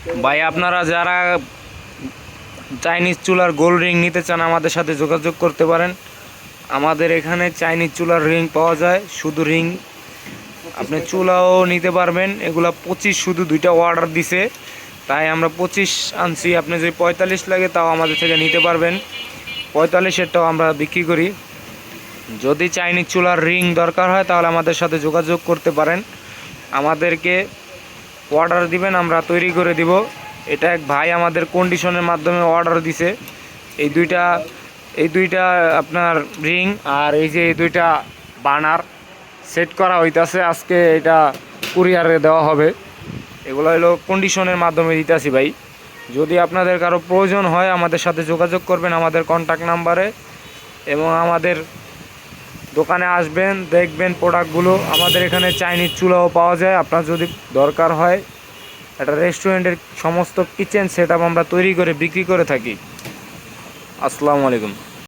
ভাই, আপনারা যারা চাইনিজ চুলার গোল রিং নিতে চান, আমাদের সাথে যোগাযোগ করতে পারেন। আমাদের এখানে চাইনিজ চুলার রিং পাওয়া যায়, শুধু রিং আপনি চুলাও নিতে পারবেন, এগুলা পঁচিশ শুধু দুইটা অর্ডার দিছে। তাই আমরা পঁচিশ আনছি, আপনি যদি পঁয়তাল্লিশ লাগে, তাও আমাদের থেকে নিতে পারবেন। পঁয়তাল্লিশেরটাও আমরা বিক্রি করি। যদি চাইনিজ চুলার রিং দরকার হয়, তাহলে আমাদের সাথে যোগাযোগ করতে পারেন। আমাদেরকে অর্ডার দিবেন, আমরা তৈরি করে দিব। এটা এক ভাই আমাদের কন্ডিশনের মাধ্যমে অর্ডার দিছে। এই দুইটা এই দুইটা আপনার রিং আর এই যে এই দুইটা বানার সেট করা হইতাছে, আজকে এটা কুরিয়ারে দেওয়া হবে। এগুলো হলো কন্ডিশনের মাধ্যমে দিতেছি ভাই। যদি আপনাদের কারও প্রয়োজন হয়, আমাদের সাথে যোগাযোগ করবেন আমাদের কন্ট্যাক্ট নাম্বারে এবং আমাদের দোকানে আসবেন, দেখবেন প্রোডাক্টগুলো আমাদের এখানে চাইনিজ চুলাও পাওয়া যায়। আপনার যদি দরকার হয়, একটা রেস্টুরেন্টের সমস্ত কিচেন সেট আমরা তৈরি করে বিক্রি করে থাকি। আসসালামু আলাইকুম।